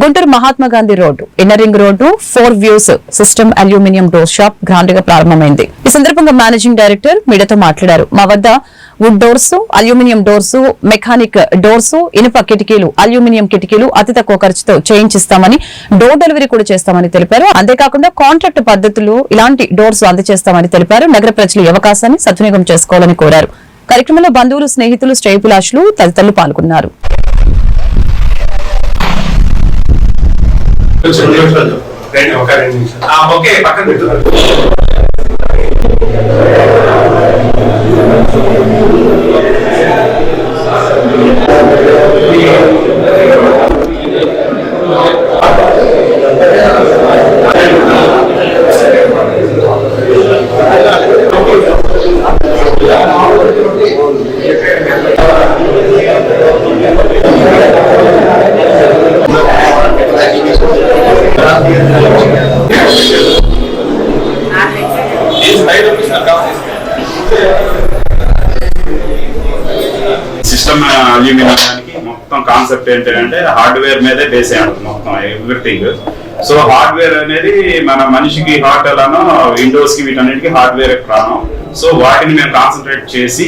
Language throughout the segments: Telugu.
Guntur Mahatma Gandhi road inner ring road four views system aluminium door shop గ్రాండ్గా ప్రారంభమైంది. ఈ సందర్భంగా మేనేజింగ్ డైరెక్టర్ మీడియాతో మాట్లాడారు. మా వద్ద wood doors aluminium doors mechanic doors ఇనుప కిటికీలు అల్యూమినియం కిటికీలు అతి తక్కువ ఖర్చుతో చేయించిస్తామని డోర్ డెలివరీ కూడా చేస్తామని తెలిపారు. అంతేకాకుండా కాంట్రాక్ట్ పద్ధతులు ఇలాంటి డోర్స్ అందజేస్తామని తెలిపారు. నగర ప్రజలు అవకాశాన్ని సద్వినియోగం చేసుకోవాలని కోరారు. కార్యక్రమంలో బంధువులు స్నేహితులు శ్రేయపులాషులు తదితరులు పాల్గొన్నారు. ఒక రెండు నిమిషాలు. ఓకే పక్కన పెట్టు. కాన్సెప్ట్ ఏంటంటే హార్డ్వేర్ మీదే బేస్ అయ్యి ఉంటుంది మొత్తం ఎవ్రీథింగ్ సో హార్డ్వేర్ అనేది మన మనిషికి హార్ట్ అలానో విండోస్కి వీటన్నిటికి హార్డ్వేర్ ప్రాణం. సో వాటిని మేము కాన్సన్ట్రేట్ చేసి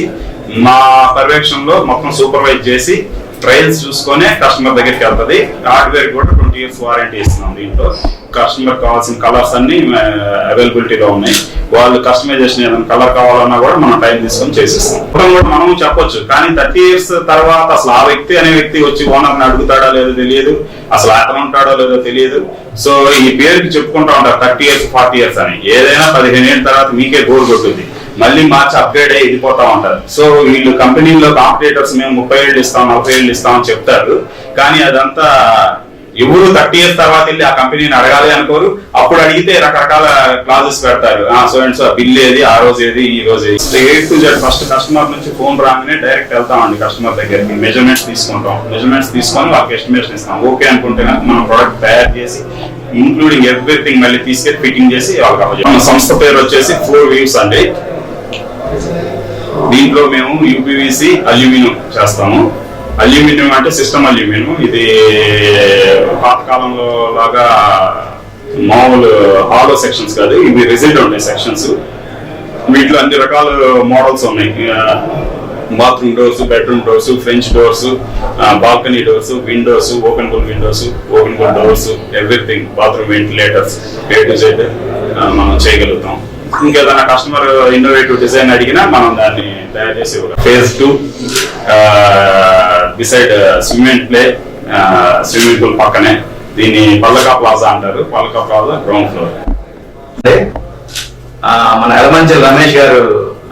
మా పర్యవేక్షణలో మొత్తం సూపర్వైజ్ చేసి ట్రయల్స్ చూసుకొని కస్టమర్ దగ్గరికి వెళ్తుంది. హార్డ్వేర్ కూడా ట్వంటీ ఇయర్స్ వారంటీ ఇస్తున్నాం దీంట్లో. కస్టమర్ కావాల్సిన కలర్స్ అన్ని అవైలబిలిటీలో ఉన్నాయి. వాళ్ళు కస్టమైజేషన్ ఏదైనా కలర్ కావాలన్నా కూడా మనం టైం తీసుకొని చేసేస్తాం. ఇప్పుడు కూడా మనం చెప్పొచ్చు కానీ థర్టీ ఇయర్స్ తర్వాత అసలు ఆ వ్యక్తి అనే వ్యక్తి వచ్చి ఓనర్ని అడుగుతాడో లేదో తెలియదు. అసలు అతను ఉంటాడో లేదో తెలియదు. సో ఈ పేరుకి చెప్పుకుంటా ఉంటారు థర్టీ ఇయర్స్ ఫార్టీ ఇయర్స్ అని. ఏదైనా పదిహేను ఏళ్ళ తర్వాత మీకే గోల్ కొట్టుద్ది మళ్ళీ మార్చి అప్గ్రేడ్ అయ్యి వెళ్ళిపోతా ఉంటారు. సో వీళ్ళు కంపెనీలో కాంపిటేటర్స్ మేము ముప్పై ఏళ్ళు ఇస్తాం నలభై ఏళ్ళు ఇస్తాం అని చెప్తారు. కానీ అదంతా ఎవరు థర్టీ ఇయర్స్ తర్వాత వెళ్ళి ఆ కంపెనీని అడగాలి అనుకోరు. అప్పుడు అడిగితే రకరకాల క్లాజెస్ పెడతారు. సో అండ్ సో బిల్ ఏది ఆ రోజు ఏది ఈ రోజు ఏది. A to Z first customer నుంచి ఫోన్ రాగానే డైరెక్ట్ వెళ్తామండి కస్టమర్ దగ్గరికి. మెజర్మెంట్స్ తీసుకుంటాం. మెజర్మెంట్స్ తీసుకొని వాళ్ళకి ఎస్టిమేషన్ ఇస్తాం. ఓకే అనుకుంటే కనుక మనం ప్రోడక్ట్ తయారు చేసి ఇంక్లూడింగ్ ఎవ్రీథింగ్ మళ్ళీ తీసుకెళ్ళి ఫిట్టింగ్ చేసి వాళ్ళకి మన సంస్థ పేరు వచ్చేసి ఫోర్ వ్యూస్ అండి. దీంట్లో మేము యూపీవీసీ అల్యూమినియం చేస్తాము. అల్యూమినియం అంటే సిస్టమ్ అల్యూమినియం. ఇది పాతకాలంలో లాగా మామూలు హాలో సెక్షన్స్ కాదు ఇవి రిజిడ్ ఉన్నాయి సెక్షన్స్ వీటిలో అన్ని రకాల మోడల్స్ ఉన్నాయి. Bathroom doors bedroom doors French doors balcony doors windows openable windows openable doors everything bathroom ventilators A to Z మనం చేయగలుగుతాం. ఇంకేదైనా కస్టమర్ ఇన్నోవేటివ్ డిజైన్ అడిగినా మనం దాన్ని తయారు చేసి phase two beside swimming play swimming pool పక్కనే దీన్ని పల్లకా ప్లాజా అంటారు. పల్లకా ప్లాజా గ్రౌండ్ ఫ్లోర్ అంటే, మన ఎలమంచి రమేష్ గారు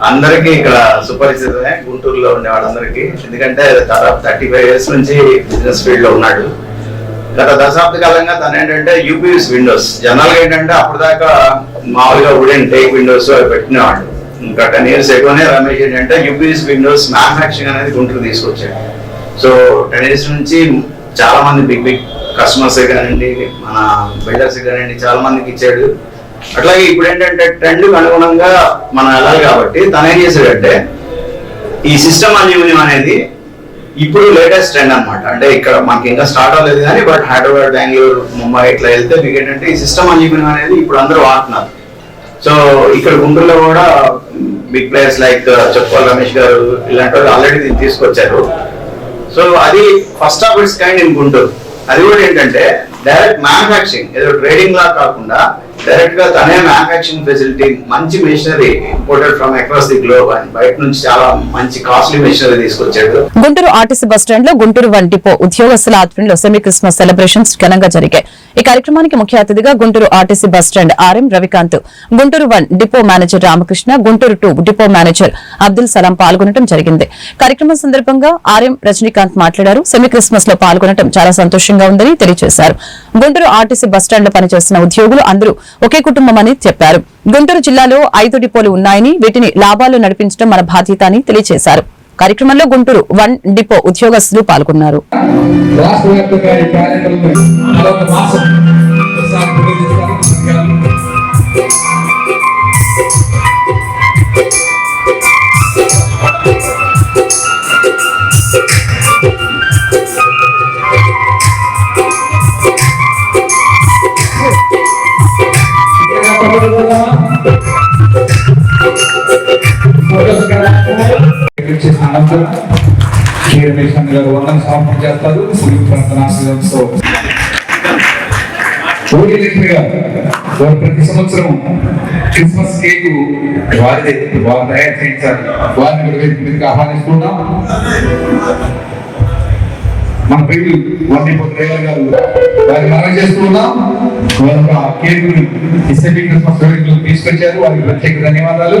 అందరికీ ఇక్కడ సుపరిచితమే. గుంటూరులో ఉండే వాళ్ళందరికీ. ఎందుకంటే దాదాపు థర్టీ ఫైవ్ ఇయర్స్ నుంచి బిజినెస్ ఫీల్డ్లో ఉన్నాడు. గత దశాబ్ద కాలంగా తను ఏంటంటే యూపీఎస్ విండోస్. జనరల్గా ఏంటంటే అప్పుడు దాకా మామూలుగా వుడెన్ టేక్ విండోస్ అవి పెట్టినవాడు ఇంకా టెన్ ఇయర్స్ ఎక్కువనే రమేష్ ఏంటంటే యూపీఎస్ విండోస్ మ్యానుఫాక్చరింగ్ అనేది గుంటూరు తీసుకొచ్చాడు. సో టెన్ ఇయర్స్ నుంచి చాలా మంది బిగ్ బిగ్ కస్టమర్స్ కానివ్వండి మన బిల్డర్స్ కానివ్వండి చాలా మందికి ఇచ్చాడు. అట్లాగే ఇప్పుడు ఏంటంటే ట్రెండ్ అనుగుణంగా మనం వెళ్ళాలి కాబట్టి తను ఏం చేశాడంటే ఈ సిస్టమ్ అల్యూమినియం అనేది ఇప్పుడు లేటెస్ట్ ట్రెండ్ అనమాట అంటే ఇక్కడ మనకి ఇంకా స్టార్ట్ అవ్వలేదు కానీ బట్ హైదరాబాద్ బెంగళూరు ముంబై ఇట్లా వెళ్తే మీకు ఏంటంటే ఈ సిస్టమ్ చెప్పిన అనేది ఇప్పుడు అందరూ వాడుతున్నారు. సో ఇక్కడ గుంటూరులో కూడా బిగ్ ప్లేయర్స్ లైక్ చెప్పుకోవాలి రమేష్ గారు ఇలాంటి వాళ్ళు ఆల్రెడీ దీన్ని తీసుకొచ్చారు. సో అది first of its kind in Guntur. అది కూడా ఏంటంటే డైరెక్ట్ మ్యానుఫాక్చరింగ్ ఏదో ట్రేడింగ్ లా కాకుండా డైరెక్ట్గా తనే మ్యానుఫాక్చరింగ్ ఫెసిలిటీ మంచి machinery imported from across the globe అని బయట నుంచి చాలా మంచి కాస్ట్లీ మెషినరీ తీసుకొచ్చాడు. గుంటూరు ఆర్టీసీ బస్టాండ్లో గుంటూరు వన్ డిపో ఉద్యోగస్తుల ఆధ్వర్యంలో సెమీ క్రిస్మస్ సెలబ్రేషన్స్ ఘనంగా జరిగాయి. ఈ కార్యక్రమానికి ముఖ్య అతిథిగా Guntur RTC bus stand RM Ravikanth Guntur one depot manager Ramakrishna Guntur two depot manager Abdul Salam పాల్గొనడం జరిగింది. కార్యక్రమం సందర్భంగా ఆర్ఎం రజనీకాంత్ మాట్లాడారు. సెమీ క్రిస్మస్లో పాల్గొనడం చాలా సంతోషంగా ఉందని తెలియజేశారు. గుంటూరు ఆర్టీసీ బస్టాండ్లో పనిచేస్తున్న ఉద్యోగులు అందరూ ఒకే కుటుంబం అని చెప్పారు. గుంటూరు జిల్లాలో ఐదు డిపోలు ఉన్నాయని వీటిని లాభాలు నడిపించడం మన బాధ్యత అని తెలియజేశారు. కార్యక్రమంలో గుంటూరు వన్ డిపో ఉద్యోగస్తులు పాల్గొన్నారు. రాష్ట్ర రామకృష్ణ సమర్పణ చేస్తారు. ముగింపు ప్రార్థనాశయంతో ఓడి లక్ష్మి వారు ప్రతి సంవత్సరం క్రిస్మస్ కేక్ వారిదే వారు తయారు చేయించారు. వారిని కూడా మీదకి ఆహ్వానిస్తున్నాం. మన ప్రియులు వండి పొద్దురేగర్ గారు వారిని మనం చేస్తున్నాం. వారు ఆ కేక్ ఎస్ఎంపీ క్రిస్మస్ వేడుకలు తీసుకొచ్చారు. వారికి ప్రత్యేక ధన్యవాదాలు.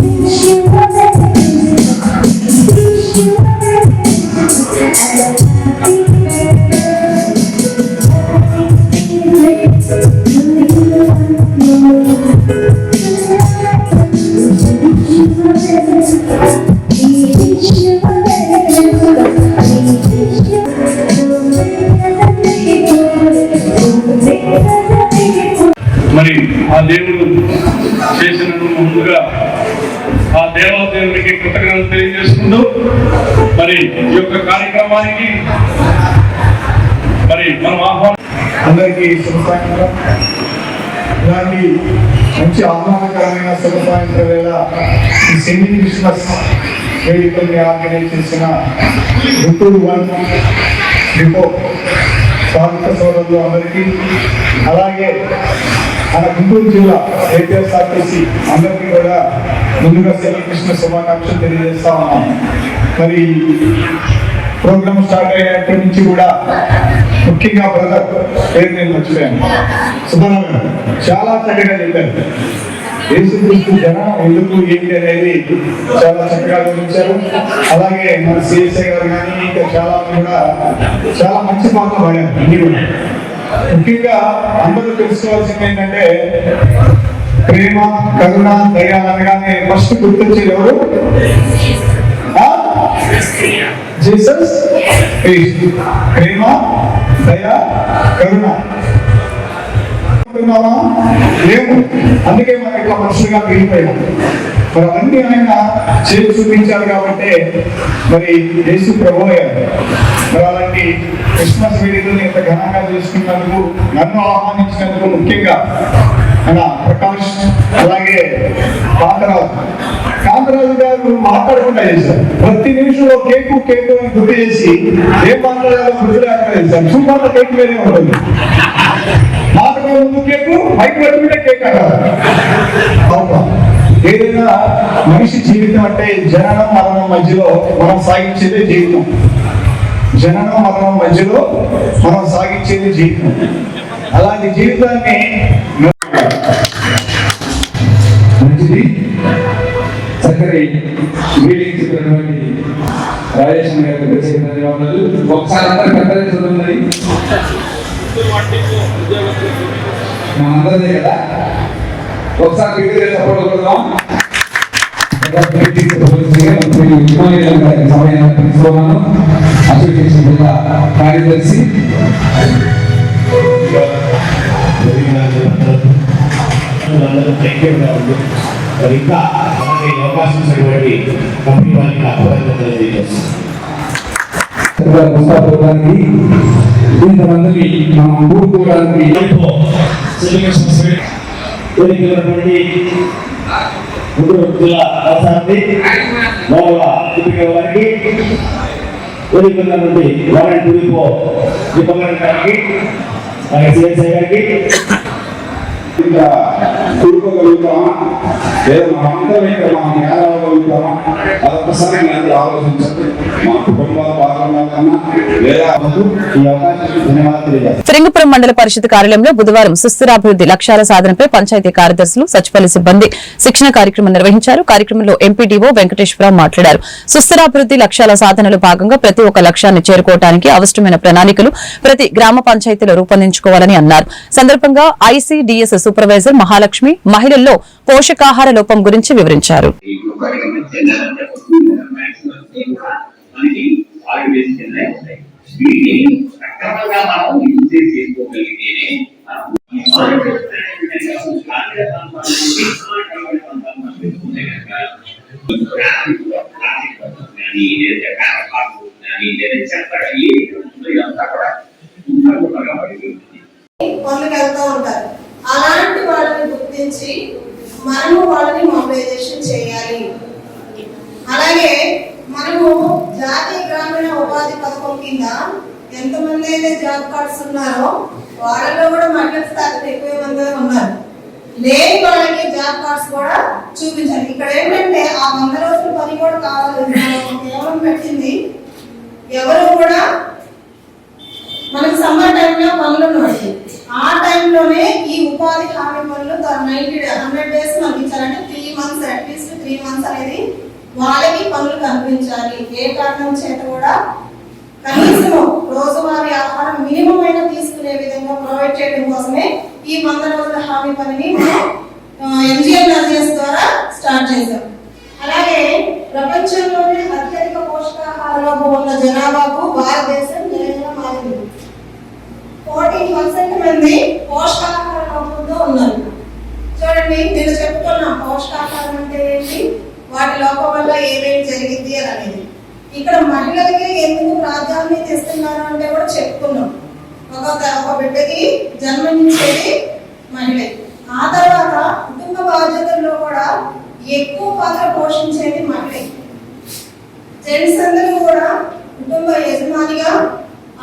అందరికీ ఇలాంటి మంచి ఆహ్లాదకరమైన శుభ లేదా వేళ ఈ సెమీ క్రిస్మస్ వేడుకల్ని ఆర్గనైజ్ చేసిన గుంటూరు వన్ డిపో స్వాగత సోదరులు అందరికీ. అలాగే మన గుంటూరు జిల్లా ఏపీఎస్ఆర్టీసీ అందరికీ కూడా ముందుగా సెమీ క్రిస్మస్ శుభాకాంక్షలు తెలియజేస్తా ఉన్నాం. మరి ప్రోగ్రామ్ స్టార్ట్ అయినప్పటి నుంచి కూడా ముఖ్యంగా బ్రదర్ పేరు నేను మర్చిపోయాను. సుబ్రహ్మణ్యం చాలా చక్కగా చెప్పారు. యేసుక్రీస్తు జన ఎందుకు ఏంటి అనేది చాలా చక్కగా వివరించారు. అలాగే మన సిఎస్ఐ గారు కానీ ఇంకా చాలా కూడా చాలా మంచి పాత్ర పడారు ముఖ్యంగా అందరూ తెలుసుకోవాల్సింది ఏంటంటే ప్రేమ కరుణ దయ అనగానే ఫస్ట్ గుర్తొచ్చేది ఎవరు? జీసస్ ప్రేమ దయ కరుణ అనుకుంటున్నామా? లేవు అందుకే మనం ఇట్లా మనుషులుగా మిగిలిపోయాం. మరి అవన్నీ ఆయన చేసి చూపించారు కాబట్టి మరి యేసు ప్రభు మరి అలాంటి క్రిస్మస్ వేడుకల్ని ఇంత ఘనంగా చేసుకున్నందుకు నన్ను ఆహ్వానించినందుకు ముఖ్యంగా మన ప్రకాష్ అలాగే కాంతరాజు మాట్లాడకుండా చేశారు ప్రతి నిమిషంలో కేకు కేకు గుర్తు చేసి ఏం మాట్లాడాలో గుర్తు లేకుండా చేశారు సూపర్ కేక్ వేరే ఉంటుంది. మాటకు ముందు కేకు మైక్ పెట్టుకుంటే కేక్ అంటారు అవునా? ఏదైనా మనిషి జీవితం అంటే జననం మరణం మధ్యలో మనం సాగించేదే జీవితం. జననం మరణం మధ్యలో మనం సాగించేది జీవితం. అలాంటి జీవితాన్ని చక్కటి మీటింగ్ చెప్పినటువంటి రాజేష్ గారికి ప్రత్యేక ధన్యవాదాలు. ఒకసారి మనందరిదే కదా? ఒకసారి సపోర్ట్ కొడదాం. అసోసియేషన్ జిల్లా కార్యదర్శి. మరి ఇంకా మనకి ఈ అవకాశం ఇచ్చినటువంటి కంపెనీ వారికి అభినందనలు తెలియజేస్తున్నాను పుస్తకానికి ఇంతమందిని మనం కూడుకోవడానికి వేదికైనటువంటి గుంటూరు జిల్లా రాష్ట్రానికి గౌరవ దీపిక గారికి వేదికైనటువంటి వారెంట్ డిపో దీపకరణ్ గారికి అలాగే సిఎస్ఐ గారికి ఇంకా కూడుకోగలుగుతామా లేదా మా అందరం ఇక్కడ మా అదొకసారి ఆలోచించండి. మా కుటుంబాల భాగంగా కన్నా లేదా ఈ అవకాశానికి ధన్యవాదాలు మండల పరిషత్ కార్యాలయంలో బుధవారం సుస్థిరాభివృద్ధి లక్ష్యాల సాధనపై పంచాయతీ కార్యదర్శులు సచివాలయ సిబ్బంది శిక్షణ కార్యక్రమం నిర్వహించారు. కార్యక్రమంలో ఎంపీడీఓ వెంకటేశ్వరరావు మాట్లాడారు. సుస్థిరాభివృద్ధి లక్ష్యాల సాధనలో భాగంగా ప్రతి ఒక్క లక్ష్యాన్ని చేరుకోవడానికి అవసరమైన ప్రణాళికలు ప్రతి గ్రామ పంచాయతీలో రూపొందించుకోవాలని అన్నారు. సందర్భంగా ఐసీడీఎస్ సూపర్వైజర్ మహాలక్ష్మి మహిళల్లో పోషకాహార లోపం గురించి వివరించారు. పనులకు వెళ్తూ ఉంటారు. అలాంటి వాళ్ళని గుర్తించి మనము వాళ్ళని మొబిలైజేషన్ చేయాలి. అలాగే మనము జాతీయ గ్రామీణ ఉపాధి పథకం కింద ఎంతమంది అయితే జాబ్ కార్డ్స్ ఉన్నారో వాళ్ళలో కూడా మహిళల శాతం ఎక్కువ మంది ఉన్నారు. లేని వాళ్ళకి జాబ్ కార్డ్స్ కూడా చూపించాలి. ఇక్కడ ఏంటంటే ఆ వంద రోజుల పని కూడా కావాలి. కేవలం పెట్టింది ఎవరు కూడా మనకి సమ్మర్ టైంలో పనులు ఉన్నాయి ఆ టైంలోనే ఈ ఉపాధి హామీ పనులు నైన్టీ హండ్రెడ్ డేస్ మనకి ఇచ్చారంటే three months at least three months అనేది వాళ్ళకి పనులు కనిపించాలి ఏ కారణం చేత కూడా కనీసం రోజువారీ ఆహారం మినిమం అయినా తీసుకునే విధంగా ప్రొవైడ్ చేయడం కోసమే ఈ వంద రోజుల హామీ పనిని ఎంజిఎల్ ద్వారా స్టార్ట్ చేశాం. అలాగే ప్రపంచంలోనే అత్యధిక పోషకాహార లోపం ఉన్న జనాభాకు భారతదేశం ఫోర్టీన్ పర్సెంట్ మంది పోషకాహార లోపంతో ఉన్నారు. చూడండి నేను చెప్తున్నా పోషకాహారం అంటే ఏంటి? వాటి లోపం వల్ల ఏమేమి జరిగింది అని అనేది. ఇక్కడ మహిళలకి ఎందుకు ప్రాధాన్యత ఇస్తున్నారు అంటే కూడా చెప్పుకున్నాం ఒక ఒక బిడ్డకి జన్మనిచ్చేది మహిళ. ఆ తర్వాత కుటుంబ బాధ్యతల్లో కూడా ఎక్కువ పాత్ర పోషించేది మహిళ. జెంట్స్ అందరూ కూడా కుటుంబ యజమానిగా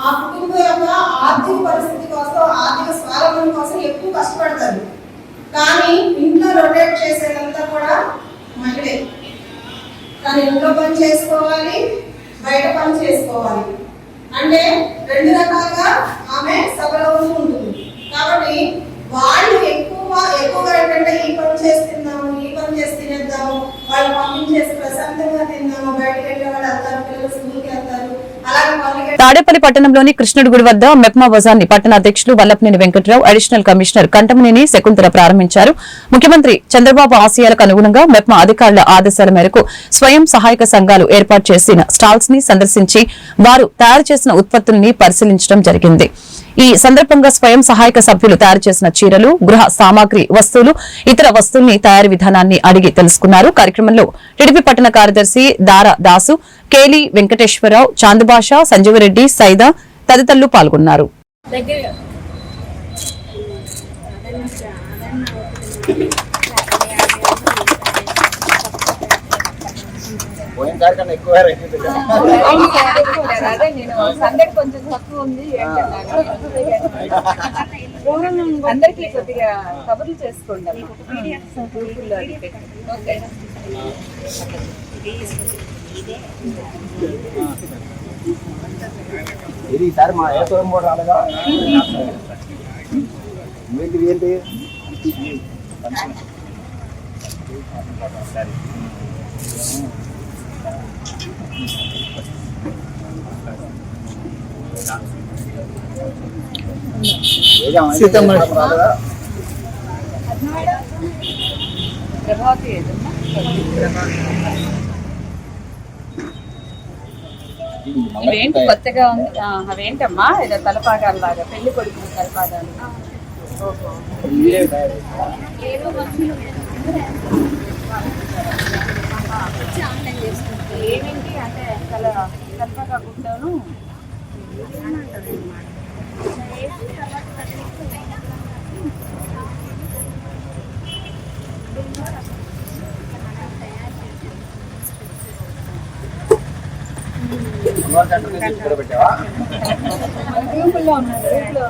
ఆ కుటుంబం యొక్క ఆర్థిక పరిస్థితి కోసం ఆర్థిక స్వావలంబన కోసం ఎక్కువ కష్టపడతారు. కానీ ఇంట్లో రొటేట్ చేసేదంతా కూడా మహిళే. తను ఇంట్లో పని చేసుకోవాలి? బయట పని చేసుకోవాలి. అంటే రెండు రకాలుగా ఆమె సఫలవుతూ ఉంటుంది. కాబట్టి వాళ్ళు ఎక్కువ ఎక్కువగా ఏంటంటే ఈ పని చేసి తిందాము ఈ పని చేసి తినేద్దాము వాళ్ళు పంపించేసి ప్రశాంతంగా తిందాము బయటకు వెళ్ళే వాళ్ళు వెళ్తారు పిల్లలు స్కూల్కి వెళ్తారు. తాడేపల్లి పట్టణంలోని కృష్ణుడి గుడి వద్ద మెప్మా బజార్ని పట్టణ అధ్యక్షులు వల్లపనేని వెంకటరావు అడిషనల్ కమిషనర్ కంటమనేని శకుంతల ప్రారంభించారు. ముఖ్యమంత్రి చంద్రబాబు ఆశయాలకు అనుగుణంగా మెప్మా అధికారుల ఆదేశాల మేరకు స్వయం సహాయక సంఘాలు ఏర్పాటు చేసిన స్టాల్స్ని సందర్శించి వారు తయారు చేసిన ఉత్పత్తుల్ని పరిశీలించడం జరిగింది. ఈ సందర్భంగా స్వయం సహాయక సభ్యులు తయారు చేసిన చీరలు గృహ సామాగ్రి వస్తువులు ఇతర వస్తువుల్ని తయారీ విధానాన్ని అడిగి తెలుసుకున్నారు. కార్యక్రమంలో టీడీపీ పట్టణ కార్యదర్శి దారా దాసు కేలి వెంకటేశ్వరరావు చాందుబాష సంజీవరెడ్డి సైదా తదితరులు పాల్గొన్నారు. అదే నేను సందడి కొంచెం తక్కువ ఉంది అందరికి కొద్దిగా కబుర్లు చేసుకోండి అది. ఓకే ఈసారి మా ఏ తోరం కూడా రాలేదా? మీకు ఏంటి? రాలేదా ప్రభావతి ఇవేంటి కొత్తగా ఉంది? అవేంటమ్మా? ఏదో తలపాగాలు లాగా పెళ్ళి కొడుకు తలపాగాలు. ఓహో. ఏమేంటి? అంటే తల తలపాగా గుడ్డను గ్రూపుల్లో గ్రూపులో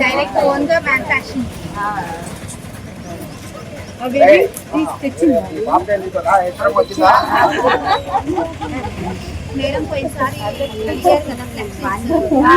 డైరెక్ట్ ఓన్గా మ్యానుఫాక్చరింగ్ మేడం పోయినసారి ఇచ్చారు కదా పొడమ్మా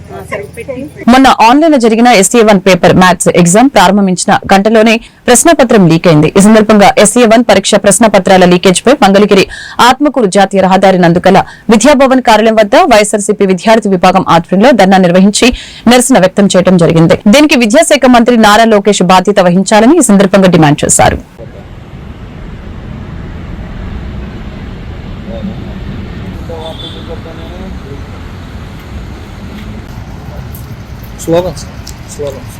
మొన్న ఆన్లైన్లో జరిగిన SA one paper maths exam ప్రారంభించిన గంటలోనే ప్రశ్నపత్రం లీక్ అయింది. ఈ సందర్భంగా ఎస్ఏ వన్ పరీక్ష ప్రశ్నపత్రాల లీకేజ్ పై మంగళగిరి ఆత్మకూరు జాతీయ రహదారి నందుకల విద్యాభవన్ కార్యాలయం వద్ద వైఎస్ఆర్సీపీ విద్యార్థి విభాగం ఆధ్వర్యంలో ధర్నా నిర్వహించి నిరసన వ్యక్తం చేయడం జరిగింది. దీనికి విద్యాశాఖ మంత్రి నారా లోకేష్ బాధ్యత వహించాలని ఈ సందర్భంగా డిమాండ్ చేశారు. స్లోగన్స్ స్లోగన్స్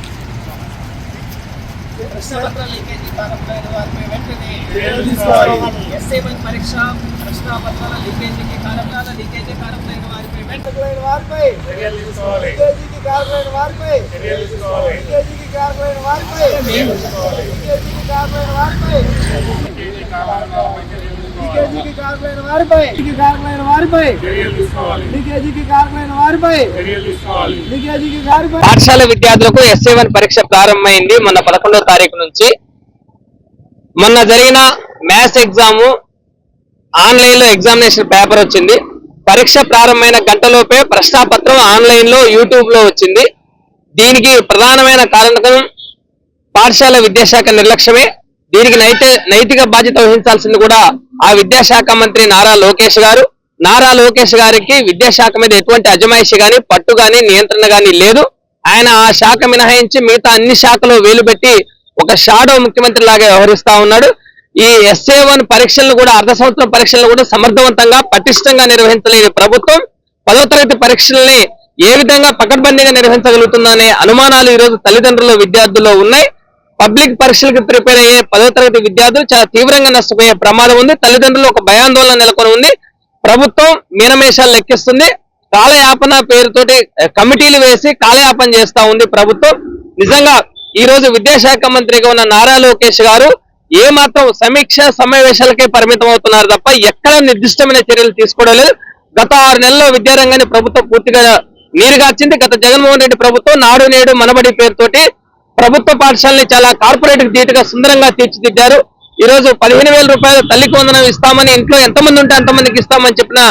పరీక్ష ప్రశ్నాపత్రాల లీకేజీకి కారణాల లీకేజీ కారణమైన వారిపై వెంటనే వారిపై లీకేజీకి కారణమైన వారిపై లీకేజీకి కారణమైన వారిపై లీకేజీకి కారణమైన వారిపై లీకేజీకి కారణమైన వారిపై లీకేజీకి కారణమైన వారిపై. లీకేజీకి కారణమైన వారిపై. లీకేజీకి కారణమైన పాఠశాల విద్యార్థులకు ఎస్ఏ వన్ పరీక్ష ప్రారంభమైంది మొన్న పదకొండో తారీఖు నుంచి. మొన్న జరిగిన మ్యాథ్స్ ఎగ్జామ్ ఆన్లైన్లో ఎగ్జామినేషన్ పేపర్ వచ్చింది. పరీక్ష ప్రారంభమైన గంటలోపే ప్రశ్నాపత్రం ఆన్లైన్లో యూట్యూబ్లో వచ్చింది. దీనికి ప్రధానమైన కారణం పాఠశాల విద్యాశాఖ నిర్లక్ష్యమే. దీనికి నైతి నైతిక బాధ్యత వహించాల్సింది కూడా ఆ విద్యాశాఖ మంత్రి నారా లోకేష్ గారు. నారా లోకేష్ గారికి విద్యాశాఖ మీద ఎటువంటి అజమాయిషి గాని పట్టు గాని నియంత్రణ గాని లేదు. ఆయన ఆ శాఖ మినహాయించి మిగతా అన్ని శాఖలో వేలు పెట్టి ఒక షాడో ముఖ్యమంత్రి లాగా వ్యవహరిస్తా ఉన్నాడు. ఈ ఎస్ఏ వన్ పరీక్షలను కూడా అర్ధ సంవత్సరం పరీక్షలను కూడా సమర్థవంతంగా పటిష్టంగా నిర్వహించలేని ప్రభుత్వం పదో తరగతి పరీక్షల్ని ఏ విధంగా పకడ్బందీగా నిర్వహించగలుగుతుందనే అనుమానాలు ఈరోజు తల్లిదండ్రులు విద్యార్థుల్లో ఉన్నాయి. పబ్లిక్ పరీక్షలకు ప్రిపేర్ అయ్యే పదో తరగతి విద్యార్థులు చాలా తీవ్రంగా నష్టపోయే ప్రమాదం ఉంది. తల్లిదండ్రులు ఒక భయాందోళన నెలకొని ఉంది. ప్రభుత్వం మీనమేషాలు లెక్కిస్తుంది. కాలయాపన పేరుతోటి కమిటీలు వేసి కాలయాపన చేస్తా ఉంది ప్రభుత్వం. నిజంగా ఈ రోజు విద్యాశాఖ మంత్రిగా ఉన్న నారా లోకేష్ గారు ఏ మాత్రం సమీక్ష సమావేశాలకే పరిమితం అవుతున్నారు తప్ప ఎక్కడ నిర్దిష్టమైన చర్యలు తీసుకోవడం లేదు. గత ఆరు నెలల్లో విద్యారంగాన్ని ప్రభుత్వం పూర్తిగా నీరుగార్చింది. గత జగన్మోహన్ రెడ్డి ప్రభుత్వం నాడు నేడు మనబడి పేరుతోటి ప్రభుత్వ పాఠశాలని చాలా కార్పొరేట్ ధీటుగా సుందరంగా తీర్చిదిద్దారు. ఈ రోజు పదిహేను వేల రూపాయలు తల్లికి వందనం ఇస్తామని ఇంట్లో ఎంతమంది ఉంటే అంతమందికి ఇస్తామని చెప్పిన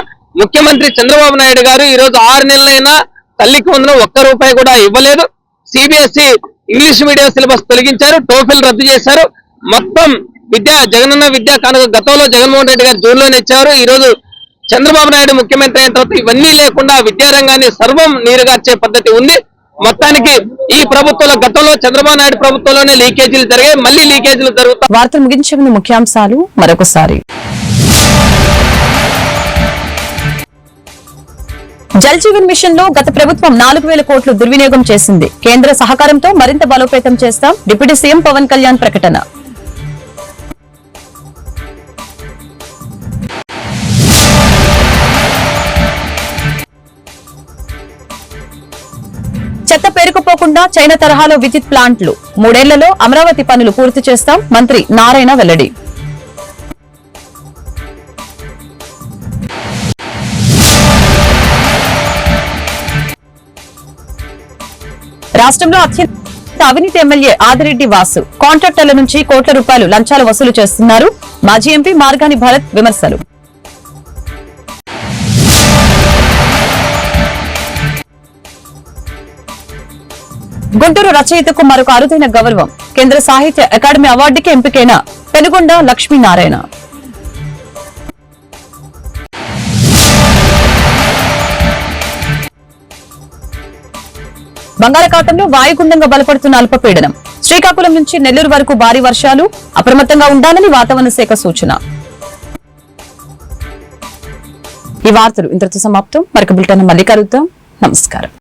ముఖ్యమంత్రి చంద్రబాబు నాయుడు గారు ఈ రోజు ఆరు నెలలైనా తల్లికి వందనం ఒక్క రూపాయి కూడా ఇవ్వలేదు. సిబిఎస్ఈ ఇంగ్లీష్ మీడియం సిలబస్ తొలగించారు టోఫిల్ రద్దు చేశారు. మొత్తం విద్యా జగనన్న విద్యా కానుక గతంలో జగన్మోహన్ రెడ్డి గారు జూన్లోనే ఇచ్చారు. ఈ రోజు చంద్రబాబు నాయుడు ముఖ్యమంత్రి అయిన తర్వాత ఇవన్నీ లేకుండా విద్యారంగాన్ని సర్వం నీరుగార్చే పద్ధతి ఉంది. మొత్తానికి ఈ ప్రభుత్వంలో గతంలో చంద్రబాబు నాయుడు ప్రభుత్వంలోనే లీకేజీలు జరిగాయి. మళ్ళీ లీకేజీలు జరుగుతాయి వార్తలు ముగించిన ముఖ్యాంశాలు మరొకసారి. జల్ జీవన్ మిషన్లో గత ప్రభుత్వం నాలుగు వేల కోట్లు దుర్వినియోగం చేసింది. కేంద్ర సహకారంతో మరింత బలోపేతం చేస్తాం డిప్యూటీ సీఎం పవన్ కళ్యాణ్ ప్రకటన. చెత్త పేరుకుపోకుండా చైనా తరహాలో విద్యుత్ ప్లాంట్లు. మూడేళ్ళలో అమరావతి పనులు పూర్తి చేస్తాం మంత్రి నారాయణ వెల్లడి. రాష్ట్రంలో అత్యంత అవినీతి ఎమ్మెల్యే ఆదిరెడ్డి వాసు కాంట్రాక్టర్ల నుంచి కోట్ల రూపాయలు లంచాలు వసూలు చేస్తున్నారు. మాజీ ఎంపీ మార్గాని భరత్ విమర్శలు. గుంటూరు రచయితకు మరొక అరుదైన గౌరవం. కేంద్ర సాహిత్య అకాడమీ అవార్డుకి ఎంపికైన పెనుగొండ లక్ష్మీనారాయణ. బంగాళాఖాతంలో వాయుగుండంగా బలపడుతున్న అల్పపీడనం. శ్రీకాకుళం నుంచి నెల్లూరు వరకు భారీ వర్షాలు అప్రమత్తంగా ఉండాలని వాతావరణ శాఖ సూచన. ఈ వార్తలు ఇంతటితో సమాప్తం. మరొక బులెటిన్ మళ్ళీ కలుద్దాం. నమస్కారం.